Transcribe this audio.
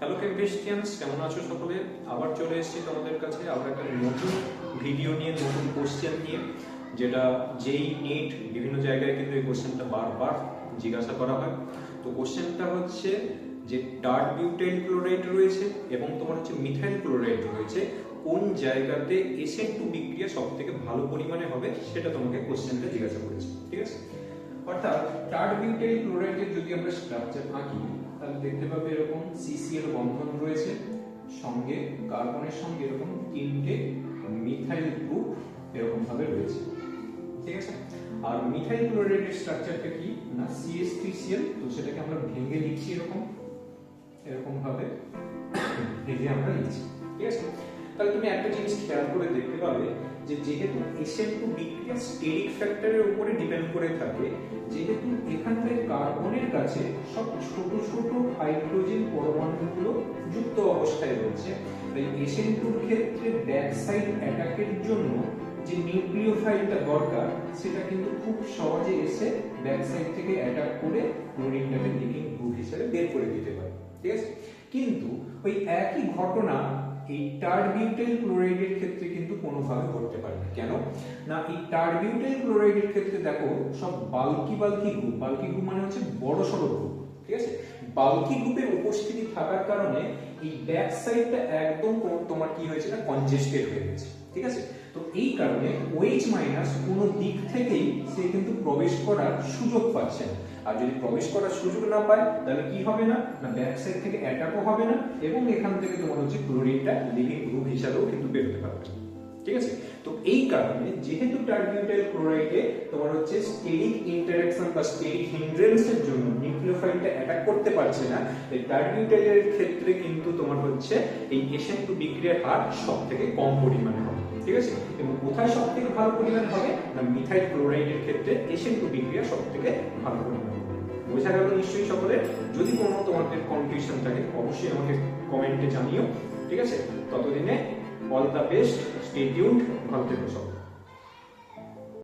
Hello ক্রিস্টিয়ানস কেমন আছো সকলে? আবার চলে এসেছি তোমাদের কাছে আবার একটা নতুন ভিডিও নিয়ে, নতুন কোশ্চেন নিয়ে, যেটা যেই নিট বিভিন্ন জায়গায় কিন্তু এই কোশ্চেনটা বারবার জিজ্ঞাসা করা হয়। তো কোশ্চেনটা হচ্ছে যে, ডার্ট বিউটাইল ক্লোরাইড রয়েছে এবং তোমার হচ্ছে মিথাইল ক্লোরাইড রয়েছে, কোন জায়গাতে এসএন টু বিক্রিয়া সব থেকে ভালো পরিমাণে হবে সেটা তোমাকে কোশ্চেনটা জিজ্ঞাসা করেছে, ঠিক আছে? অর্থাৎ টার্ট বিউটাইল ক্লোরাইডের যদি আমরা স্ট্রাকচার আঁকি তাহলে দেখতে পাবে এরকম সিসিএল বন্ধন রয়েছে, সঙ্গে কার্বনের সঙ্গে এরকম তিনটে মিথাইল গ্রুপ এরকম ভাবে রয়েছে। ঠিক আছে? আর মিথাইল ক্লোরাইডের স্ট্রাকচারটা কি? না সিএস3সিএল তো সেটাকে আমরা ভেঙে লিখছি এরকম এরকম ভাবে ভেঙে আমরা লিখছি ঠিক আছে? তাহলে তুমি একটা জিনিস খেয়াল করে দেখতে পাবে যে যেহেতু এসএন টু বিক্রিয়া স্টেরিক ফ্যাক্টরের উপরে ডিপেন্ড করে থাকে, যেহেতু এখানকার কার্বনের কাছে সব ছোট ছোট হাইড্রোজেন পরমাণুগুলো যুক্ত অবস্থায় রয়েছে, তাই এসএন টুর ক্ষেত্রে ব্যাক সাইড অ্যাটাকের জন্য যে নিউক্লিওফাইলটা দরকার, সেটা কিন্তু খুব সহজে এসে ব্যাক সাইড থেকে অ্যাটাক করে ক্লোরিনটাকে লিভিং গ্রুপ হিসেবে বের করে দিতে পারে, ঠিক আছে? কিন্তু ওই একই ঘটনা এই টারবিউটাইল ক্লোরাইডের ক্ষেত্রে কিন্তু কোনোভাবে ঘটতে পারে না। কেন? না, এই টারবিউটাইল ক্লোরাইডের ক্ষেত্রে দেখো, সব bulky bulky group bulky group মানে হচ্ছে বড় সড়ো গ্রুপ ঠিক আছে? বাল্কি গ্রুপের উপস্থিতি থাকার কারণে এই ব্যাক সাইডটা একদম তোমার কি হয়েছে না কনজেস্টেড হয়ে গেছে। ঠিক আছে? তো এই কারণে ওএইচ মাইনাস কোনো দিক থেকেই সে কিন্তু প্রবেশ করার সুযোগ পাচ্ছে না। আর যদি প্রবেশ করার সুযোগ না পায়, তাহলে কি হবে না? না ব্যাক সাইড থেকে অ্যাটাকও হবে না এবং এখান থেকে তোমার হচ্ছে ক্লোরিনটা লিভিং গ্রুপ হিসাবেও কিন্তু বেরোতে পারবে ঠিক আছে? তো এই কারণে যেহেতু টার্বিউটাইল ক্লোরাইডে তোমার হচ্ছে স্টেরিক ইন্টারঅ্যাকশন বা স্টেরিক হিন্ড্রেন্সের জন্য নিউক্লিওফাইলটা অ্যাটাক করতে পারছে না এই টার্বিউটাইলের ক্ষেত্রে কিন্তু তোমার হচ্ছে এই এসএন টু বিক্রিয়ার হার সব থেকে কম পরিমাণে হবে, ঠিক আছে? এবং কোথায় সব থেকে ভালো পরিমাণে হবে? না মিথাইল ক্লোরাইডের ক্ষেত্রে এসএন টু বিক্রিয়া সব থেকে ভালো পরিমাণে বোঝা গেল নিশ্চয়ই সকলের? যদি কোনো তোমাদের কনফিউশন থাকে, অবশ্যই আমাকে কমেন্টে জানিও, ঠিক আছে? ততদিনে all the best stay tuned ভালো থেকো সবাই